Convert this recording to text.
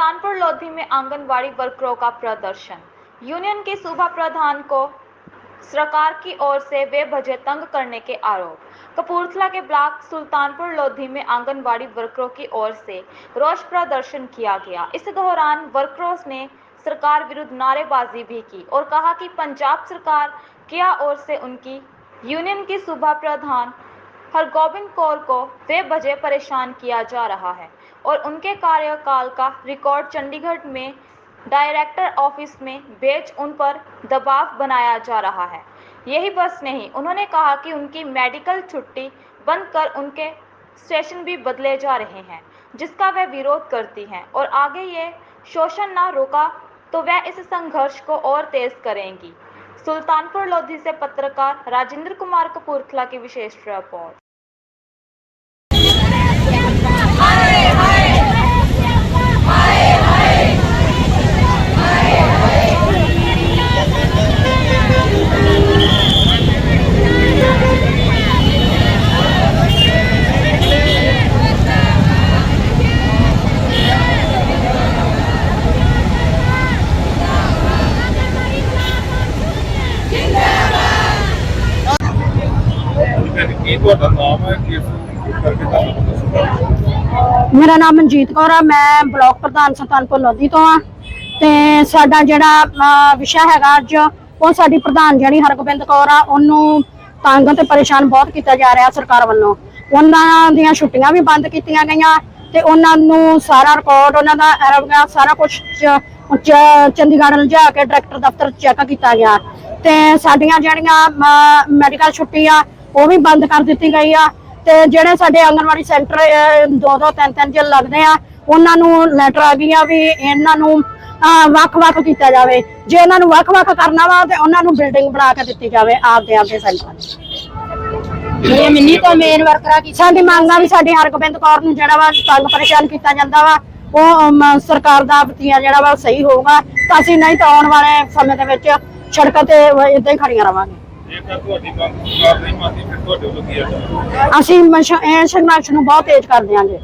आंगनबाड़ी वर्करों का प्रदर्शन। यूनियन के सूबा प्रधान को सरकार की ओर से बेवजह तंग करने के आरोप। कपूरथला के ब्लॉक सुल्तानपुर लोधी में आंगनबाड़ी वर्करों की ओर से रोष प्रदर्शन किया गया। इस दौरान वर्करों ने सरकार विरुद्ध नारेबाजी भी की और कहा कि पंजाब सरकार क्या ओर से उनकी यूनियन की सूबा प्रधान हरगोबिंद कौर को बेवजह परेशान किया जा रहा है। और उनके कार्यकाल का रिकॉर्ड चंडीगढ़ में डायरेक्टर ऑफ़िस में बेच उन पर दबाव बनाया जा रहा है। यही बस नहीं, उन्होंने कहा कि उनकी मेडिकल छुट्टी बंद कर उनके स्टेशन भी बदले जा रहे हैं, जिसका वह विरोध करती हैं। और आगे ये शोषण ना रोका तो वह इस संघर्ष को और तेज करेंगी। सुल्तानपुर लोधी से पत्रकार राजेंद्र कुमार कपूरथला की विशेष रिपोर्ट ਕੀ ਤੁਹਾਡਾ ਨਾਮ ਹੈ, ਕਿਸ ਕਰਕੇ ਤੁਹਾਨੂੰ ਦੱਸੋ ਮੇਰਾ ਨਾਮ ਮਨਜੀਤ ਕੌਰ ਆ, ਮੈਂ ਬਲਾਕ ਪ੍ਰਧਾਨ ਸੁਲਤਾਨਪੁਰ ਲੋਧੀ ਤੋਂ ਆ। ਤੇ ਸਾਡਾ ਜਿਹੜਾ ਵਿਸ਼ਾ ਹੈਗਾ ਅੱਜ, ਉਹ ਸਾਡੀ ਪ੍ਰਧਾਨ ਜਿਹੜੀ ਹਰਗੋਬਿੰਦ ਕੌਰ ਆ, ਉਹਨੂੰ ਤੰਗ ਤੇ ਪਰੇਸ਼ਾਨ ਬਹੁਤ ਕੀਤਾ ਜਾ ਰਿਹਾ ਸਰਕਾਰ ਵੱਲੋਂ। ਉਹਨਾਂ ਦੀਆਂ ਛੁੱਟੀਆਂ ਵੀ ਬੰਦ ਕੀਤੀਆਂ ਗਈਆਂ ਤੇ ਉਹਨਾਂ ਨੂੰ ਸਾਰਾ ਰਿਕਾਰਡ ਉਹਨਾਂ ਦਾ ਅਰਬ ਸਾਰਾ ਕੁਝ ਚੰਡੀਗੜ੍ਹ ਲਿਜਾ ਕੇ ਡਾਇਰੈਕਟਰ ਦਫ਼ਤਰ ਚੈੱਕ ਕੀਤਾ ਗਿਆ। ਤੇ ਸਾਡੀਆਂ ਜਿਹੜੀਆਂ ਮੈਡੀਕਲ ਛੁੱਟੀ ਆ ਉਹ ਵੀ ਬੰਦ ਕਰ ਦਿੱਤੀ ਗਈ ਆ। ਤੇ ਜਿਹੜੇ ਸਾਡੇ ਆਂਗਨਵਾੜੀ ਸੈਂਟਰ ਦੋ ਦੋ ਤਿੰਨ ਤਿੰਨ ਜਿਲ ਲੱਗਦੇ ਆ ਉਹਨਾਂ ਨੂੰ ਲੈਟਰ ਆ ਗਈਆਂ ਵੀ ਇਹਨਾਂ ਨੂੰ ਵੱਖ-ਵੱਖ ਕੀਤਾ ਜਾਵੇ। ਜੇ ਇਹਨਾਂ ਨੂੰ ਵੱਖ-ਵੱਖ ਕਰਨਾ ਵਾ ਤੇ ਉਹਨਾਂ ਨੂੰ ਬਿਲਡਿੰਗ ਬਣਾ ਕੇ ਦਿੱਤੀ ਜਾਵੇ ਆਪਦੇ ਆਪਦੇ ਸੈਂਟਰਾਂ ਇਹ ਮਿੰਨੀ ਤੋਂ ਮੇਨ ਵਰਕਰਾਂ ਕੀ? ਸਾਡੀ ਮੰਗ ਵੀ ਸਾਡੀ ਹਰਗੋਬਿੰਦ ਕੌਰ ਨੂੰ ਜਿਹੜਾ ਵਾ ਤੰਗ ਪਰੇਸ਼ਾਨ ਕੀਤਾ ਜਾਂਦਾ ਵਾ ਉਹ ਸਰਕਾਰ ਦਾ ਵਤੀਆ ਜਿਹੜਾ ਵਾ ਸਹੀ ਹੋਊਗਾ। ਤਾਂ ਅਸੀਂ ਨਹੀਂ ਤਾਂ ਆਉਣ ਵਾਲੇ ਸਮੇਂ ਦੇ ਵਿੱਚ ਸੜਕਾਂ ਤੇ ਇਦਾਂ ਹੀ ਖੜੀਆਂ ਰਵਾਂਗੇ। ਜੇਕਰ ਤੁਹਾਡੀ ਮੰਗ ਸਰਕਾਰ ਨਹੀਂ ਮੰਨਦੀ, ਫਿਰ ਤੁਹਾਡੇ ਵੱਲੋਂ ਕੀ ਹੈ ਅਸੀਂ ਮਸ਼- ਇਹ ਸੰਘਰਸ਼ ਨੂੰ ਬਹੁਤ ਤੇਜ਼ ਕਰ ਦਿਆਂਗੇ